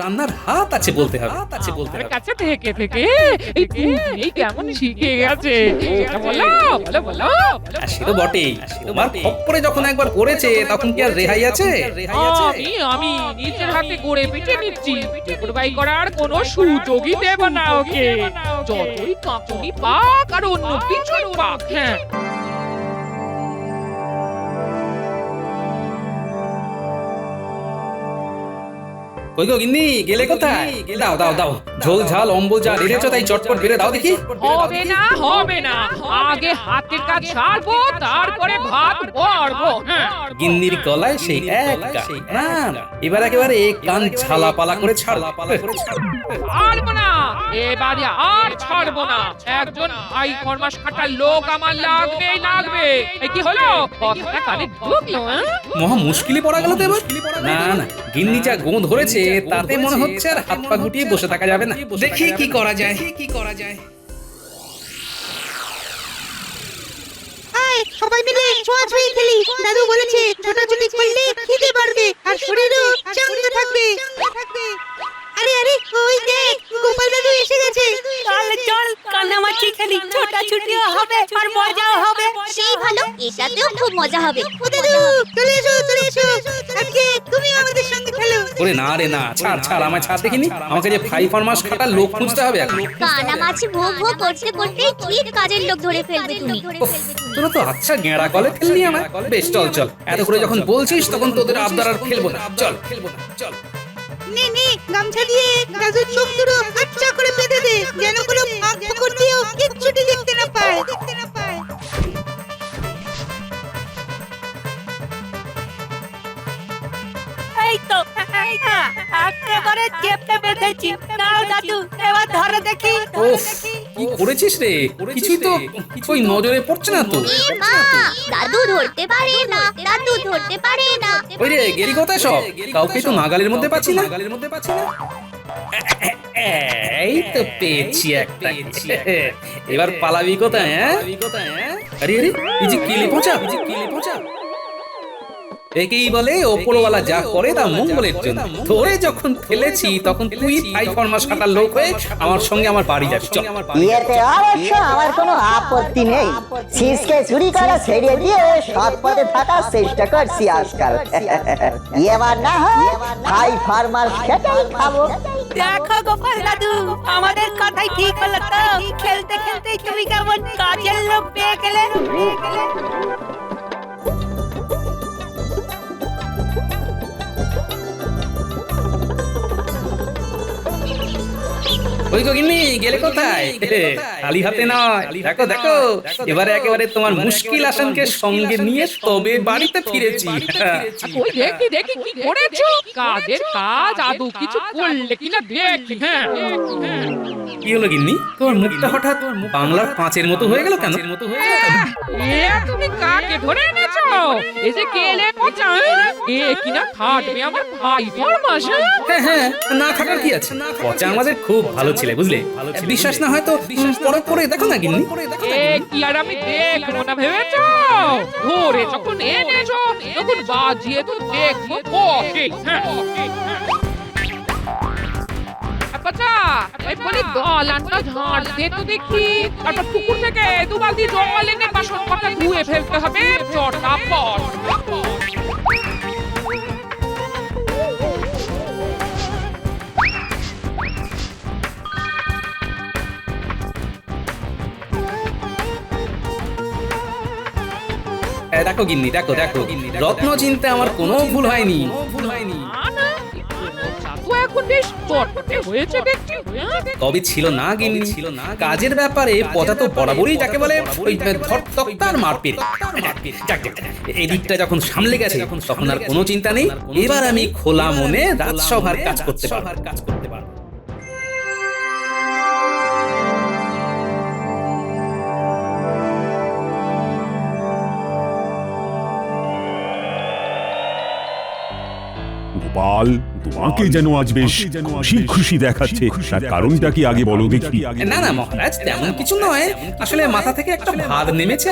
রান্নার হাত আছে বলতে হবে। হাত আছে বলতে হবে। কাছে থেকে থেকে এই এই কেমন শিখে গেছে। বলো বলো বলো আর সে তো বটেই। তোমার খপ্পরে যখন একবার পড়েছে তখন কি আর রেহাই আছে? রেহাই আছে? আমি আমি নিজের হাতে গড়ে পিঠে নিচ্ছি। টেকুরবাই করার কোনো সুযোগই দেব না ওকে। যতই কাকুনি পাক আর অন্য কিছুই পাক হ্যাঁ। কই গো গিন্নি গেলে কোথায়? দাও দাও দাও। ঝোল ঝাল অম্বল যা রেখেছো তাই চটপট বেড়ে দাও দেখি। হবে না হবে না। আগে হাতের কাজ ছাড়বো তারপরে ভাত বাড়বো হ্যাঁ। গিন্নির গলায় সেই এক না এবার একেবারে এক কান ছালা পালা করে ছাড়া পালা করে ছাড়বো। না। এবারে আর ছাড়বো না। একজন ভাই ফরমাস খাটার লোক আমার লাগবেই লাগবে। কি হলো? কথাটা কানে ঢুকলো হ্যাঁ? মহা মুশকিলে পড়া গেল তো এবার। না না গিন্নি যা গো ধরেছে তাতে মনে হচ্ছে আর হাত পা গুটিয়ে বসে থাকা যাবে না। দেখি কি করা যায়। কি করা যায় সবাই মিলে ছোঁয়াছুঁয়ি খেলি। দাদু বলেছে ছোটাছুটি করলে খিদে বাড়বে আর শরীরও চাঙ্গ থাকবে। আরে আরে ওই দেখ গোপাল দাদু এসে গেছে। চল চল কানামাছি খেলি। ছোটাছুটিও হবে আর মজাও হবে। সেই ভালো এটাতেও খুব মজা হবে। ও দাদু চলে এসো চলে এসো। আজকে তুমি আমাদের সঙ্গে ওরে না রে না। ছাড় ছাড় আমায় ছাড় দেখিনি? আমাকে যে ফরমাস খাটার লোক খুঁজতে হবে এখন। কানা মাছি ভোগ ভোগ করতে করতে ঠিক কাজের লোক ধরে ফেলবে তুমি। তোরা তো আচ্ছা গেঁড়া কলে ফেললি বেশ চল চল। এত করে যখন বলছিস তখন তোদের আবদার আর খেলব না। চল। খেলব না। চল। নে নে গামছা দিয়ে চোখ দুটো আচ্ছা করে বেঁধে দে যেন কোনো ফাঁক ফোকর দিয়েও কিচ্ছুটি দেখতে না পায়। দেখতে না এই তো এই একেবারে চেপে বেঁধেছি। নাও দাদু এবার ধরে দেখি। ওফ কি করেছিস রে? কিছুই তো ওই নজরে পড়ছে না তো। মা দাদু ধরতে পারে না দাদু ধরতে পারে না। ওই রে গেরি কোথায় সব? কাউকে তো নাগালের মধ্যে পাচ্ছি না। নাগালের মধ্যে পাচ্ছি না এই তো পেয়েছি একটা। এবার পালাবি কোথায় হ্যাঁ? আরে আরে এই যে কিলে পৌঁছা এই যে কিলে পৌঁছা একেই বলে ওপরওয়ালা যা করে তা মঙ্গলের জন্য। ধরে যখন ফেলেছি তখন তুই ফাই ফরমাস কাটার লোক হয়ে আমার সঙ্গে আমার বাড়ি যাবি চল বিয়েতে অবশ্য আমার কোনো আপত্তি নেই। শীষকে চুরি করা ছেড়ে দিয়ে সৎ পথে থাকার চেষ্টা করছি আজকাল। এবার না হয় ভাই ফার্মার খেটেই খাব। দেখো গোপাল দাদু আমাদের কথাই ঠিক হলো তো। খেলতে খেলতে তুমি কেমন কাজের লোক পেয়ে গেলে। ওই গগিনি গেলে কোথায়? খালি হাতে নয়। দেখো দেখো এবারে একেবারে তোমার মুশকিল আসানকে সঙ্গে নিয়ে তবে বাড়িতে ফিরেছি। ওই দেখি দেখি কি করেছ? কাজের কাজ আদৌ কিছু করলে কিনা দেখি হ্যাঁ। কি হলো গিন্নি? তোমার মুখটা হঠাৎ বাংলার পাঁচের মতো হয়ে গেল কেন? মতো হয়ে গেল তুমি কাকে ধরে এনেছো? এই যে কেলে পচা এ? কিনা খাটবে আমার ভাই হ্যাঁ হ্যাঁ না খাটার কি আছে? পচা আমাদের খুব ভালো ছেলে বুঝলে? বিশ্বাস না হয় তো পরে পরে দেখো না গিন্নি। কি আর আমি দেখব না ভেবেছো? ধরে যখন এনেছো তখন বাজিয়ে তো দেখব। পকে হ্যাঁ। আচ্ছা ওই বলি দলানটা ঝাড় তো দেখি। তারপর পুকুর থেকে দু বালতি জল এনে বাসন কটা ধুয়ে ফেলতে হবে। চটা পট দেখো গিন্নি দেখো দেখো। রত্ন চিনতে আমার কোনো ভুল হয়নি। ভুল হয়নি না না তো এখন বেশ চটপটে হয়েছে দেখছি। হ্যাঁ? তবে ছিল না গিন্নি ছিল না কাজের ব্যাপারে পচা তো বরাবরই যাকে বলে ওই ধরতক্তার মারপিট। যখন সামলে গেছে তখন আর কোনো চিন্তা নেই। এবার আমি খোলা মনে রাজসভার কাজ করতে পারব। কাজ করতে গোপাল তোমাকে যেন আজ বেশ খুশি খুশি দেখাচ্ছে। তার কারণটা কি আগে বলো দেখি। না না মহারাজ তেমন কিছু নয়। আসলে মাথা থেকে একটা ভার নেমেছে।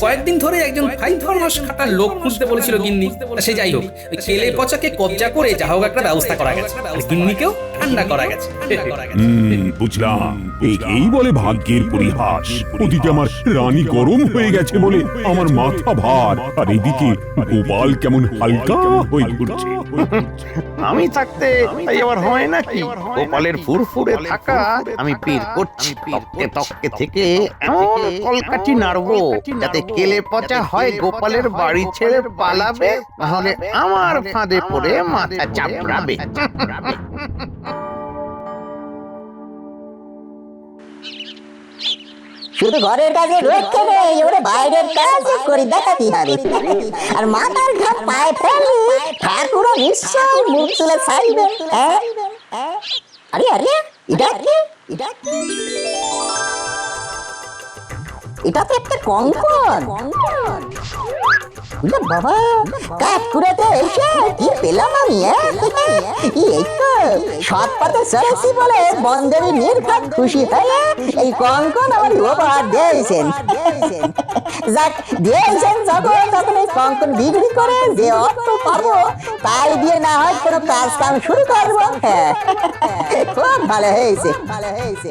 কয়েকদিন ধরে একজন ভাই ধর্মাস খাটার লোক খুঁজতে বলেছিল গিন্নি। সে যাই হোক কেলে পচাকে কবজা করে যা হোক একটা ব্যবস্থা করা গেছে। গিন্নিকেও ঠান্ডা করা গেছে। বুঝলাম। এই- এই বলে ভাগ্যের পরিহাস। ওদিকে আমার রানী গরম হয়ে গেছে বলে আমার মাথা ভার। আর এদিকে গোপাল কেমন হালকা হয়ে ঘুরছে। আমি থাকতে তাই আবার হয় নাকি? গোপালের ফুরফুরে থাকা আমি পীর করছি তককে তককে থেকে এমন কলকাঠি নাড়বো যাতে কেলে পচা হয় গোপালের বাড়ি ছেড়ে পালাবে নাহলে আমার ফাঁদে পড়ে মাথা চাপড়াবে। শুধু ঘরের কাজে রক্ষে নেই ওরে বাইরের কাজ করে দেখাতে হবে। আর মাথার ঘাম পায়ে ঠাকুরও নিশ্চয় মুখ তুলে ছাড়বে হ্যাঁ? আরে আরে এটা এটা এটা তো একটা কঙ্কন। বাবা এসে কি পেলাম আমি বলে নির্ঘাত খুশি হয়ে এই কঙ্কন আমার উপহার দিয়েছেন। যাক, দিয়েছেন যখন, তখন এই কঙ্কন বিক্রি করে যে অর্থ পাবো, তাই দিয়ে না হয় কোনো কাজ কাম শুরু করব। হ্যাঁ খুব ভালো হয়েছে ভালো হয়েছে।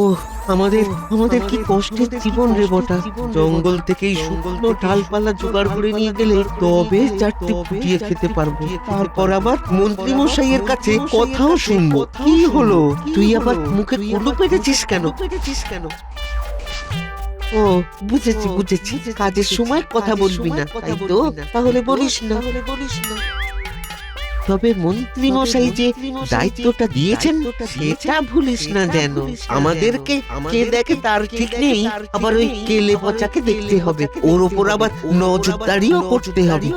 ও আমাদের আমাদের কি কষ্টের জীবন রে বটা? জঙ্গল থেকে এই শুকনো ডালপালা জোগাড় করে নিয়ে গেলে তবে চারটে ফুটিয়ে খেতে পারব। তারপর আবার মন্ত্রী মশাইয়ের কাছে কথাও শুনব। কি হলো? তুই আবার মুখে কুলু পেটেছিস কেন? পেটেছিস কেন? ও বুঝেছি বুঝেছি। কাজের সময় কথা বলবি না তাই তো? তাহলে বলিস না। বলিস না। তবে মন্ত্রী মশাই যে দায়িত্বটা দিয়েছেন সেটা ভুলিস না যেন। আমাদেরকে কে দেখে তার ঠিক নেই আবার ওই কেলে পচাকে দেখতে হবে। ওর ওপর আবার নজরদারিও করতে হবে।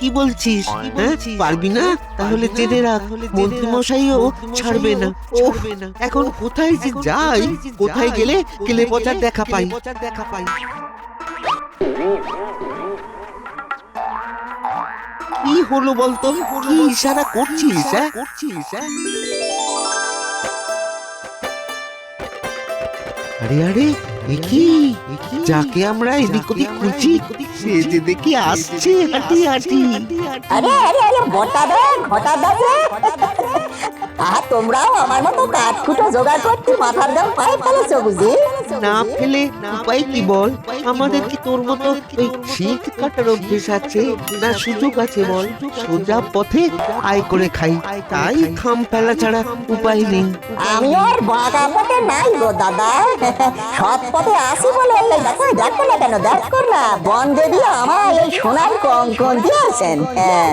কি বলছিস? হ্যাঁ? পারবি না? তাহলে জেনে রাখ মন্ত্রী মশাইও ছাড়বে না। ও এখন কোথায় যে যাই? কোথায় গেলে কেলে পচার দেখা পাই? দেখা পাই? কি হলো বলতো? কি ইশারা করছিস হ্যাঁ? করছিস হ্যাঁ? আরে আরে দেখি যাকে আমরা এদিক ওদিক খুঁজি সে যে দেখি আসছে হাঁটি হাঁটি। আরে আরে আরে বটা দে ঘটা দে। আহা তোমরাও আমার মতো কাঠ খুঁটো জোগাড় করতে মাথার দাম পায়ে ফেলেছো বুঝি? না ফেলে উপায় কি বল? আমাদের কি তোর মতো ওই শীত কাটার অভ্যেস আছে? না সুযোগ আছে বল? সোজা পথে আয় করে খাই। তাই খাম ফেলা ছাড়া উপায় নেই। আমি আর বাঁকা পথে নাই গো দাদা। সৎ পথে আসি বলে এই দেখো দেখো না কেন? দেখো না বন্ধে দিয়ে আমার এই সোনার কঙ্কন দিয়েছেন। হ্যাঁ।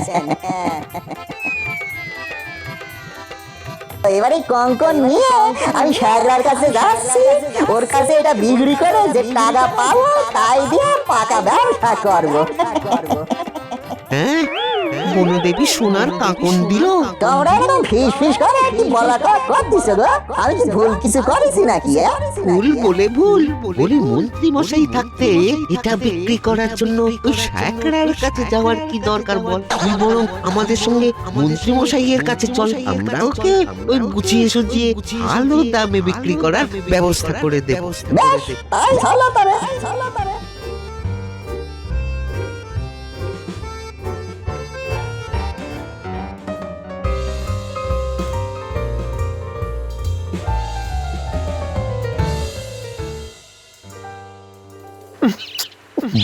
এবারে কঙ্কন নিয়ে আমি সাগরার কাছে যাচ্ছি। ওর কাছে এটা বিক্রি করে যে টাকা পাবো, তাই দিয়ে পাকা ব্যবসা করব। হ্যাঁ? বনদেবী সোনার কাকন দিল। তোমরা এরকম ফিস ফিস করে কি বলাটা করতেছ গো? আমি কি ভুল কিছু করেছি নাকি? ভুল বলে ভুল। বলে মন্ত্রী মশাই থাকতে এটা বিক্রি করার জন্য ওই স্যাকড়ার কাছে যাওয়ার কি দরকার বল? তুই বরং আমাদের সঙ্গে মন্ত্রী মশাইয়ের কাছে চল। আমরা ওকে ওই গুছিয়ে সুজিয়ে ভালো দামে বিক্রি করার ব্যবস্থা করে দেব। বেশ তাই তবে।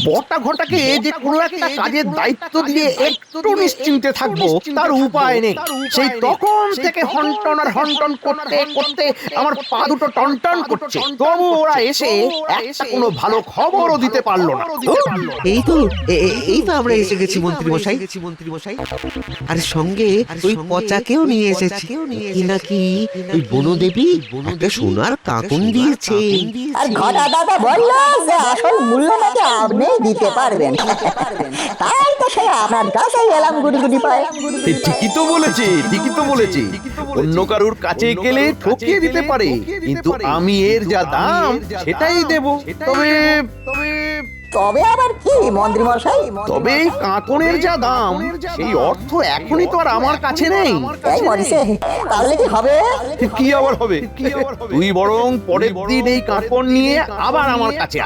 বটা ঘটাকে যে কোনো একটা কাজের দায়িত্ব দিয়ে একটু নিশ্চিন্তে থাকব তার উপায় নেই। সেই তখন থেকে হন্টন আর হন্টন করতে করতে আমার পা দুটো টনটন করছে। তবু ওরা এসে একটা কোনো ভালো খবরও দিতে পারল না। এই তো এই তো আমরা এসে গেছি মন্ত্রী মশাই গেছি মন্ত্রী মশাই আর সঙ্গে ওই পচাকেও নিয়ে এসেছি। কি? নাকি ওই বনদেবী একটা সোনার কাকন দিয়েছে। আর ঘটা দাদা বলল যে আসল মূল্য নাকি লগ্নে দিতে পারবেন। তাই তো সে আপনার কাছেই এলাম পায়। ঠিকই তো বলেছে ঠিকই তো বলেছে। অন্য কারুর কাছে গেলে ঠকিয়ে দিতে পারে কিন্তু আমি এর যা দাম সেটাই দেব। তবে তবে তবে আবার কি মন্ত্রী মশাই তবে এই কাঁকনের যা দাম সেই অর্থ এখনই তো আর আমার কাছে নেই। এই মরিসে তাহলে কি হবে? কি আবার হবে? তুই বরং পরের দিন এই কাঁকন নিয়ে আবার আমার কাছে।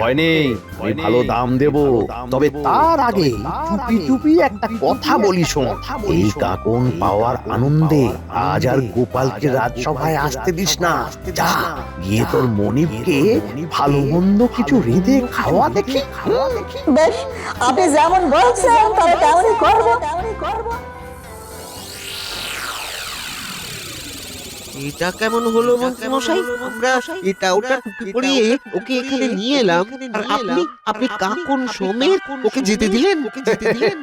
ভয় নেই আমি ভালো দাম দেব। তবে তার আগে চুপি চুপি একটা কথা বলি শোন। এই কাকন পাওয়ার আনন্দে আজ আর গোপালকে রাজসভায় আসতে দিস না। যা গিয়ে তোর মনিবকে ভালো মন্দ কিছু রেঁধে খাওয়া খাওয়া দেখি বেশ আপনি যেমন বলছেন তাহলে তেমনই করব তেমনই করব। এটা কেমন হলো মন্ত্রী মশাই? আমরা এটা ওটা টুপি পরিয়ে ওকে এখানে নিয়ে এলাম। আর আপনি আপনি কাকুন সমেত ওকে যেতে দিলেন। ওকে যেতে দিলেন।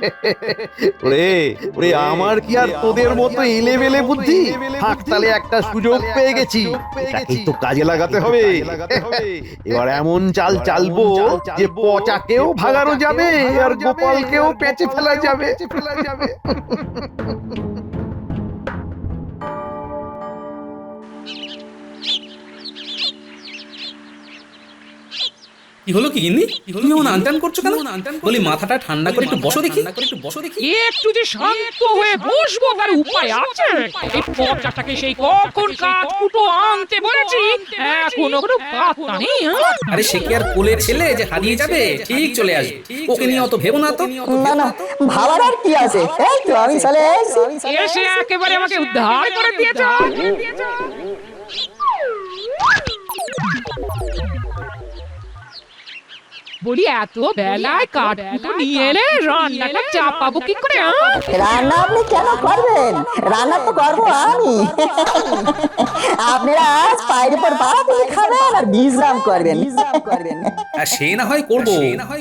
ওরে ওরে আমার কি আর তোদের মতো এলেবেলে বুদ্ধি? থাক তাহলে একটা সুযোগ পেয়ে গেছি। এটাকেই তো কাজে লাগাতে হবে। এবার এমন চাল চালবো যে পচাকেও ভাগানো যাবে আর গোপালকেও পেঁচে ফেলা যাবে। ফেলা যাবে। কি হলো কি গিন্নি? তুমি এমন আনটান করছ কেন? বলি মাথাটা ঠান্ডা করে একটু বসো দেখি। একটু বসো দেখি। একটু যে শান্ত হয়ে বসবো তার উপায় আছে। এই সেই কখন কাঠ কুটো আনতে বলেছি এখনও কোনো পাত্তা নেই? আরে সে কি আর কোলে ছেলে যে হারিয়ে যাবে? ঠিক চলে আসবে। ওকে নিয়ে অত ভেবো না তো। না না ভাবার আর কি আছে? এই তো আমি চলে এসেছি এসে একেবারে আমাকে উদ্ধার করে দিয়েছ। বলি এত বেলায় কাঠ কুটো নিয়ে এলে রান্নাটা চাপাবো কি করে হ্যাঁ? রান্না আপনি কেন করবেন? রান্না তো করব আমি। আপনারা আজ পায়ের উপর পা দিয়ে খাবেন আর বিশ্রাম করবেন। করবেন। আর সে না হয় করব।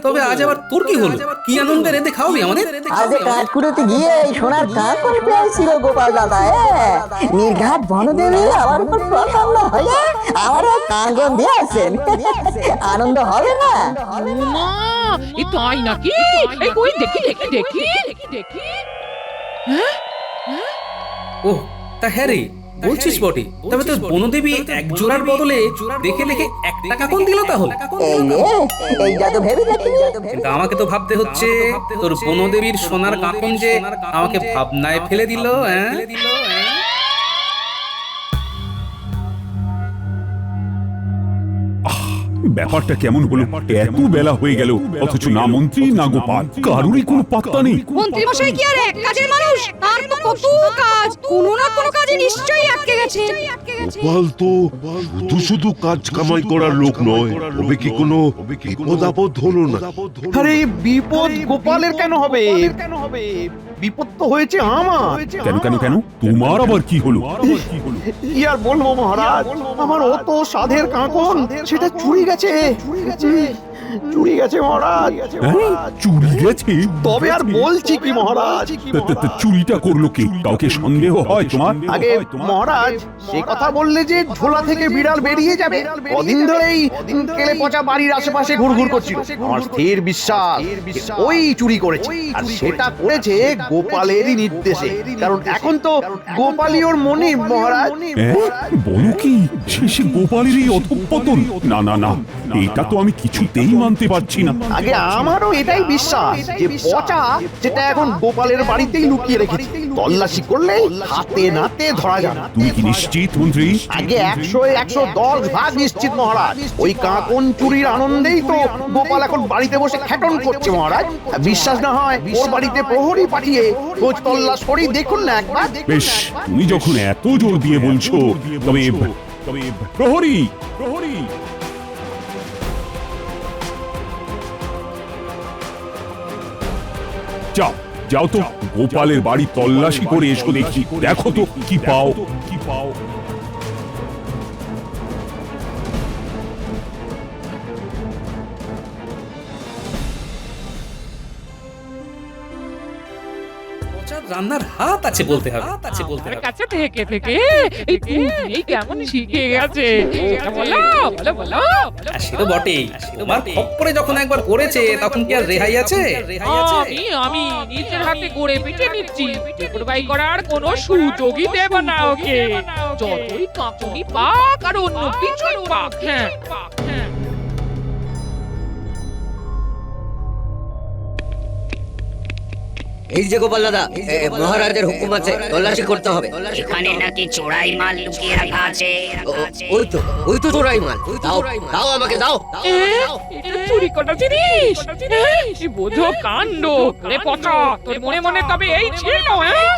তবে আজ আবার তোর কি হলো? কি আনন্দে রেঁধে খাওয়াবি আমাদের? আজ কাঠকুড়োতে গিয়ে এই সোনার কাঁকড় পেয়েছিল গোপাল দাদা হ্যাঁ নির্ঘাত বনদেবী আমার উপর প্রসন্ন হয়ে আমার কাঙ্গন দিয়েছেন আনন্দ হবে না? এ তাই নাকি? এই কই দেখি দেখি দেখি। দেখি ও তা হ্যাঁ রে। বলছিস বটে। তবে তোর বনদেবী এক জোড়ার বদলে দেখে দেখে এক টাকা কোন দিল তাহলে। এই রে তো ভেবে দেখি কিন্তু আমাকে তো ভাবতে হচ্ছে তোর বনদেবীর সোনার কাকন যে আমাকে ভাবনায় ফেলে দিল হ্যাঁ? ব্যাপারটা কেমন হলো? এত বেলা হয়ে গেল। অথচ না মন্ত্রী না গোপাল। কারুরই কোনো পাত্তা নেই। মন্ত্রী মশাই কি আর এক কাজের মানুষ? তার তো কত কাজ। কোনো না কোনো কাজে নিশ্চয়ই আটকে গেছে। গোপাল তো শুধু শুধু কাজ কামাই করার লোক নয়। তবে কি কোনো বিপদ আপদ হলো না? আরে বিপদ গোপালের কেন হবে? কেন হবে? বিপদ তো হয়েছে আমার। কেন কেন কেন? তোমার আবার কি হলো? কি আর বলব মহারাজ? আমার অত সাধের কাঁকন সেটা চুরি গেছে। চুরি গেছে। মহারাজ। হ্যাঁ? চুরি গেছে? তবে আর বলছি কি মহারাজ? চুরিটা করল কে? কাউকে সন্দেহ হয় তোমার? আগে মহারাজ সে কথা বললে যে ঝোলা থেকে বিড়াল বেরিয়ে যাবে কদিন ধরেই কেলে পচা বাড়ির আশেপাশে ঘুরঘুর করছিল। আমার স্থির বিশ্বাস ওই চুরি করেছে। আর সেটা করেছে। গোপালেরই নির্দেশে। কারণ এখন তো গোপালই ওর মনে মহারাজ? বলো কি? শেষে গোপালের এই অধঃপতন। না না না। এটা তো আমি কিছুতেই মানতে পারছি না। আগে আমারও এটাই বিশ্বাস যে পচা যেটা এখন গোপালের বাড়িতেই লুকিয়ে রেখেছে। তল্লাশি করলে হাতে নাতে ধরা যাবে। তুমি কি নিশ্চিত মন্ত্রী? আগে একশো একশো দশ ভাগ নিশ্চিত মহারাজ। ওই কাকন চুরির আনন্দেই তো গোপাল এখন বাড়িতে বসে খ্যাটন করছে মহারাজ। বিশ্বাস না হয় ওর বাড়িতে প্রহরী পাঠিয়ে খোঁজ তল্লাশ করেই দেখুন না একবার। বেশ তুমি যখন এত জোর দিয়ে বলছো তবে তবে প্রহরী যাও যাও তো, গোপালের বাড়ি তল্লাশি করে এসো দেখি। দেখো তো কি পাও কি পাও। রান্নার হাত আছে বলতে হবে। হাত আছে বলতে হবে। কাছে থেকে থেকে। এই তুমি কেমন শিখে গেছে? বলো বলো বলো আর সে তো বটেই। তোমার খপ্পরে যখন একবার পড়েছে তখন কি আর রেহাই আছে? রেহাই আছে? আমি আমি নিজের হাতে গড়ে পিঠে নিচ্ছি। ঠাকুরবাই করার কোনো সুযোগই দেব না ওকে। যতই কাঁকুনি পাক আর অন্য কিছুই পাক হ্যাঁ। এই যে গোপাল দাদা মহারাজের হুকুম আছে তল্লাশি করতে হবে। এখানে নাকি চোরাই মাল লুকিয়ে রাখা আছে ওই তো ওই তো চোরাই মাল। দাও দাও আমাকে দাও চুরি করা জিনিস। এই বোঝো কাণ্ড। রে পচা তোর মনে মনে তবে এই ছিল হ্যাঁ?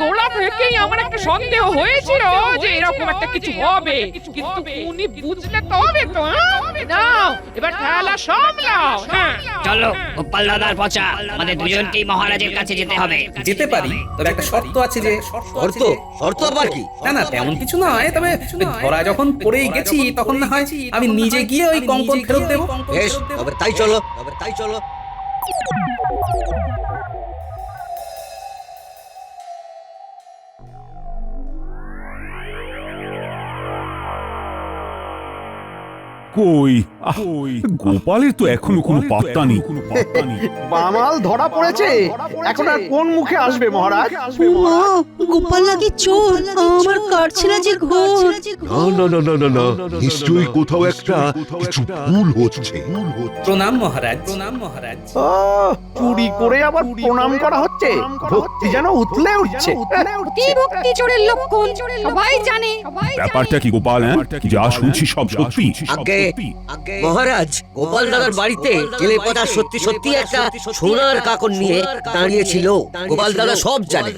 গোড়া থেকেই আমার একটা সন্দেহ হয়েছিল যে এরকম একটা কিছু হবে। কিন্তু উনি বুঝলে তবে তো হ্যাঁ? নাও এবার খেলা সামলাও হ্যাঁ। চলো গোপাল দাদার পচা। আমাদের দুজনকেই মহারাজের কাছে যেতে হবে। যেতে পারি তবে একটা শর্ত আছে যে শর্ত? শর্ত আবার কি? না না তেমন কিছু নয় তবে ধরা যখন পড়েই গেছি তখন না হয় আমি নিজে গিয়ে ওই কঙ্কন ফেরত দেবো। বেশ তবে তাই চলো। তবে তাই চলো কই? আহ, গোপালের তো এখনও কোনো পাত্তা নেই। বামাল ধরা পড়েছে? এখন আর কোন মুখে আসবে মহারাজ? মা গোপাল নাকি চোর? আমার কাটছিলা না যে ঘোর। না না না না না না নিশ্চয়ই কোথাও একটা কিছু ভুল হচ্ছে। প্রণাম মহারাজ। প্রণাম মহারাজ। চুরি করে আবার প্রণাম করা হচ্ছে? ভক্তি যেন উতলে উঠছে। কি ভক্তি চোরের লক্ষণ? সবাই জানে। ব্যাপারটা কি গোপাল হ্যাঁ? যা শুনছি সব সত্যি। আগে মহারাজ গোপাল দাদার বাড়িতে পচা সত্যি সত্যি একটা সোনার কাকন নিয়ে দাঁড়িয়েছিল। গোপাল দাদা সব জানে।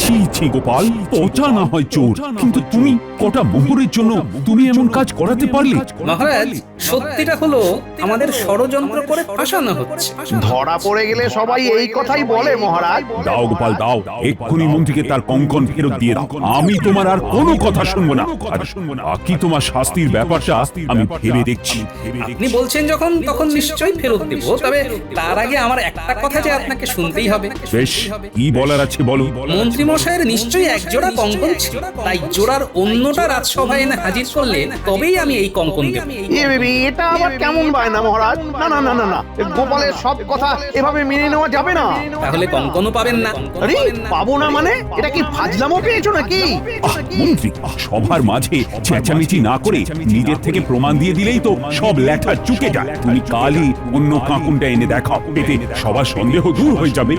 ছি ছি গোপাল পচা না হয় চোর। কিন্তু তুমি কটা মোহরের জন্য তুমি এমন কাজ করাতে পারলে? মহারাজ সত্যিটা হলো আমাদের ষড়যন্ত্র করে ফাঁসানো হচ্ছে। ধরা পড়ে গেলে সবাই এই কথাই বলে মহারাজ। দাও গোপাল দাও। এক্ষুনি মন্ত্রীকে তার কঙ্কন ফেরত দিয়ে দাও। আমি তোমার আর কোনো কথা শুনব না। আর বাকি তোমার শাস্তির ব্যাপারটা আমি ভেবে দেখছি। আপনি বলছেন যখন তখন নিশ্চয়ই ফেরত দেব। তবে তার আগে আমার একটা কথা যে আপনাকে শুনতেই হবে। বেশ কি বলার আছে বলো? মন্ত্রী মশাইয়ের নিশ্চয়ই এক জোড়া কঙ্কন ছিল। তাই জোড়ার অন্যটা রাজসভায় এনে হাজির করলে তবেই আমি এই কঙ্কন দেব। এটা আবার কেমন বায়না মহারাজ? না না না না না। গোপালের সব কথা এভাবে মেনে নেওয়া যাবে না। তাহলে কঙ্কনও পাবেন না। আরে পাবো না মানে? এটা কি ফাজলামো পেয়েছ নাকি? আহ, মন্ত্রী সবার মাঝে চেঁচামেচি না করে নিজের থেকে প্রমাণ দিয়ে দিলেই তো সব লেখা চুকে যায়। তুমি কালই অন্য কাকুনটা এনে দেখাও এতে সবার সন্দেহ দূর হয়ে যাবে।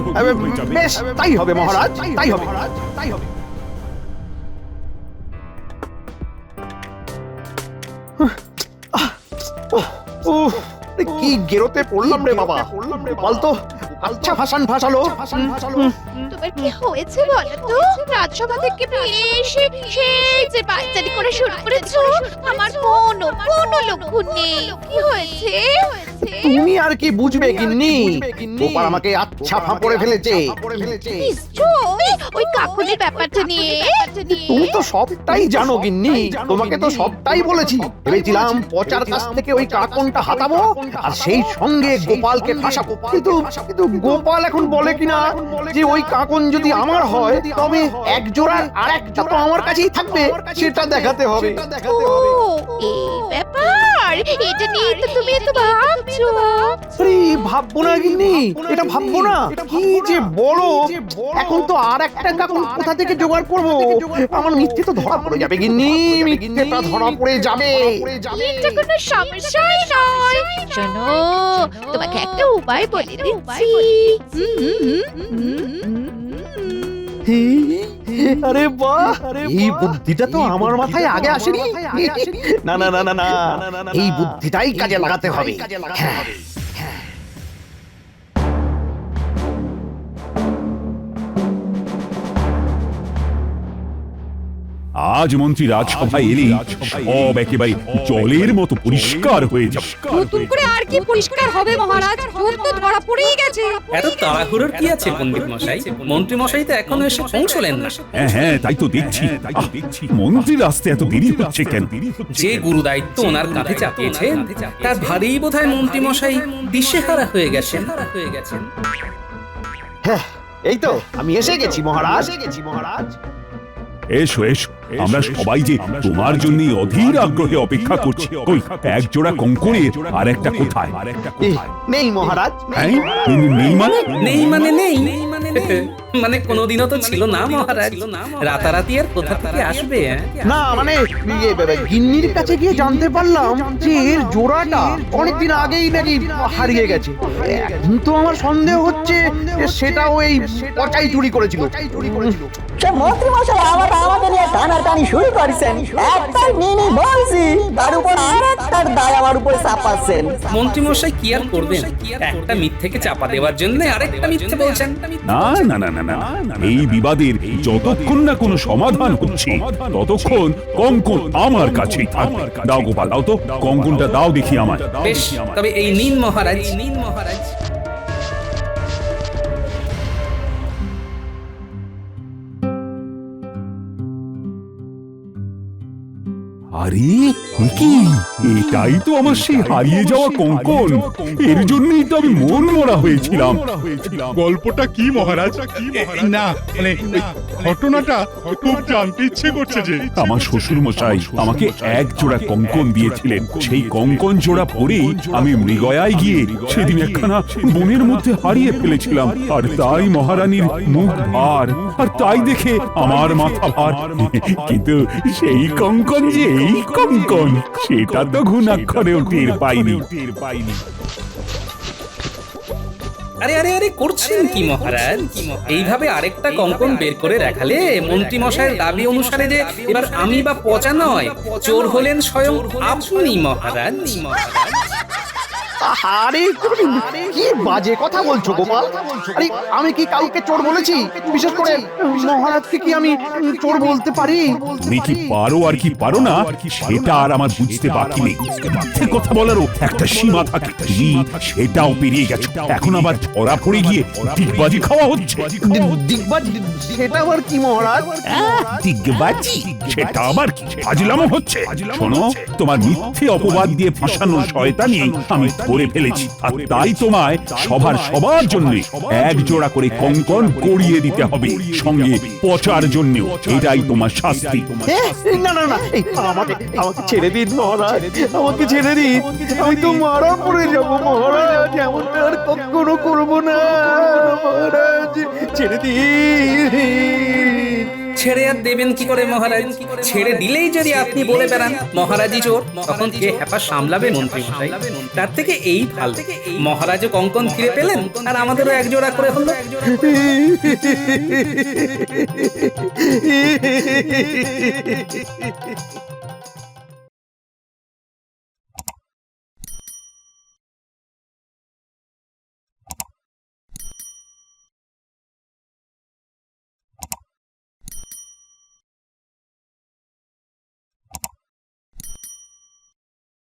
বেশ তাই হবে মহারাজ তাই হবে। তাই হবে উফ, কি গেরোতে পড়লাম রে বাবা? গোপাল তো আচ্ছা ভাষণ ভাসালো। তোমার কি হয়েছে বলো তো? রাজসভা থেকে বেরিয়ে এসে সেই যে বাচ্চাটি করে শুরু করেছ আমার কোনো কোনো লক্ষণ নেই। কি হয়েছে? তুমি আর কি বুঝবে গিন্নি? গোপাল আমাকে আচ্ছা ফাঁপড়ে ফেলেছে। ওই কাকুনের ব্যাপারটা নিয়ে। তুমি তো সবটাই জানো গিন্নি। তোমাকে তো সবটাই বলেছি। ভেবেছিলাম পচার কাছ থেকে ওই কাকনটা হাতাবো। আর সেই সঙ্গে গোপালকে ফাঁসাবো কিন্তু কিন্তু গোপাল এখন বলে কিনা যে ওই কাকন যদি আমার হয় তবে এক জোড়ার আর একটা তো আমার কাছেই থাকবে সেটা দেখাতে হবে। ও এই ব্যাপার এটা নিয়ে তো তুমি এত ভাবছ। আরে ভাববো না গিন্নি এটা ভাববো না। কি যে বলো? এখন তো আর একটা কাকন কোথা থেকে জোগাড় করব? আমার মিথ্যে তো ধরা পড়ে যাবে গিন্নি মিথ্যেটা ধরা পড়ে যাবে। এটা কোনো সমস্যাই নয়। শোনো তোমাকে একটা উপায় বলে দিচ্ছি। আরে বাহ এই বুদ্ধিটা তো আমার মাথায় আগে আসেনি না না না না না এই বুদ্ধিটাই কাজে লাগাতে হবে হ্যাঁ আজ মন্ত্রী রাজসভায় এলেই সব একেবারে জলের মতো পরিষ্কার হয়ে যাবে। নতুন করে আর কি পরিষ্কার হবে মহারাজ? চোর তো ধরা পড়েই গেছে। এত তাড়াহুড়োর কি আছে পণ্ডিত মশাই? মন্ত্রী মশাই তো এখনও এসে পৌঁছলেন না। হ্যাঁ হ্যাঁ তাই তো দেখছি। আহ, মন্ত্রীর আসতে এত দেরি হচ্ছে কেন? যে গুরু দায়িত্ব ওনার কাঁধে চাপিয়েছেন তার ভারী বোধহয় মন্ত্রী মশাই দিশেহারা হয়ে গেছেন। হয়ে গেছেন। এই তো আমি এসে গেছি মহারাজ। এসে গেছি মহারাজ। এসো এসো। আমরা সবাই যে তোমার জন্য অধীর আগ্রহে অপেক্ষা করছি। কই এক জোড়া কঙ্কনের আর একটা কোথায়? আর একটা এই, নেই মহারাজ হ্যাঁ? নেই নেই মানে নেই। মানে নেই। মানে কোনোদিনও তো ছিল না মহারাজ। রাতারাতি আর কোথা থেকে আসবে হ্যাঁ? না মানে গিন্নির কাছে গিয়ে জানতে পারলাম যে এর জোড়াটা অনেকদিন আগেই নাকি হারিয়ে গেছে। এখন তো আমার সন্দেহ হচ্ছে যে সেটাও এই পচাই চুরি করেছিল। সে মন্ত্রী মশাই আবার আমাদের নিয়ে টানাটানি শুরু করেছেন। একটা মিনি বলছি তার উপর আর একটার দায় আমার উপরে চাপাচ্ছেন। মন্ত্রীমশাই কি আর করবেন? একটা মিথ্যেকে চাপা দেওয়ার জন্য আরেকটা মিথ্যে বলছেন। না না না না না। এই বিবাদের যতক্ষণ না কোনো সমাধান হচ্ছে ততক্ষণ কঙ্কন আমার কাছেই থাকবে। দাও গোপাল দাও তো। কঙ্কনটা দাও দেখি আমার বেশ তবে এই নিন মহারাজ নিন মহারাজ আরে এ কি এটাই তো আমার সেই হারিয়ে যাওয়া কঙ্কন। এর জন্যই তো আমি মন মরা হয়েছিলাম। গল্পটা কি মহারাজ? না মানে ঘটনাটা খুব জানতে ইচ্ছে করছে যে আমার শ্বশুর মশাই আমাকে এক জোড়া কঙ্কন দিয়েছিলেন। সেই কঙ্কন জোড়া পরেই আমি মৃগয়ায় গিয়ে সেদিন একখানা বনের মধ্যে হারিয়ে ফেলেছিলাম। আর তাই মহারানীর মুখ ভার। আর তাই দেখে আমার মাথা ভার। কিন্তু সেই কঙ্কন যে এই কঙ্কন সেটা তো ঘুণাক্ষরেও টের পাইনি। টের পাইনি। আরে আরে আরে করছেন কি মহারাজ? এইভাবে আরেকটা কঙ্কন বের করে রাখালে মন্ত্রী মশাইয়ের দাবি অনুসারে যে এবার আমি বা পচা নয় চোর হলেন স্বয়ং আপনি মহারাজ। আরে তুমি কি বাজে কথা বলছো গোপাল? আরে আমি কি কাউকে চোর বলেছি? বিশেষ করে মহারাজকে কি আমি চোর বলতে পারি? তুমি কি পারো আর কি পারো না সেটা আর আমার বুঝতে বাকি নেই। মিথ্যে কথা বলারও একটা সীমা থাকে। তুমি সেটাও পেরিয়ে গেছো। এখন আবার ধরা পড়ে গিয়ে দিগবাজি খাওয়া হচ্ছে। দিগবাজ? সেটা আবার কি মহারাজ? দিগবাজি? সেটা আবার কি? ফাজলামো হচ্ছে। শোনো তোমার মিথ্যে অপবাদ দিয়ে ফাঁসানো শয়তানি আমি ধরে ফেলেছি। আর তাই তোমায় সবার সবার জন্য এক জোড়া করে কঙ্কন গড়িয়ে দিতে হবে। সঙ্গে পচার জন্য এটাই তোমার শাস্তি। না না না আমাকে আমাকে ছেড়ে দিন মহারাজ, আমাকে ছেড়ে দিন। আমি তো মারা পড়ে যাব মহারাজ, এমনটা আর কখনো করব না। মহারাজ, ছেড়ে দিন। ছেড়ে আর দেবেন কি করে মহারাজ? ছেড়ে দিলেই যদি আপনি বলে বেড়ান মহারাজি চোর তখন কে হ্যাপা সামলাবে মন্ত্রী মশাই? তার থেকে এই ভালো। মহারাজও কঙ্কন ফিরে পেলেন আর আমাদেরও এক জোড়া করে হলো।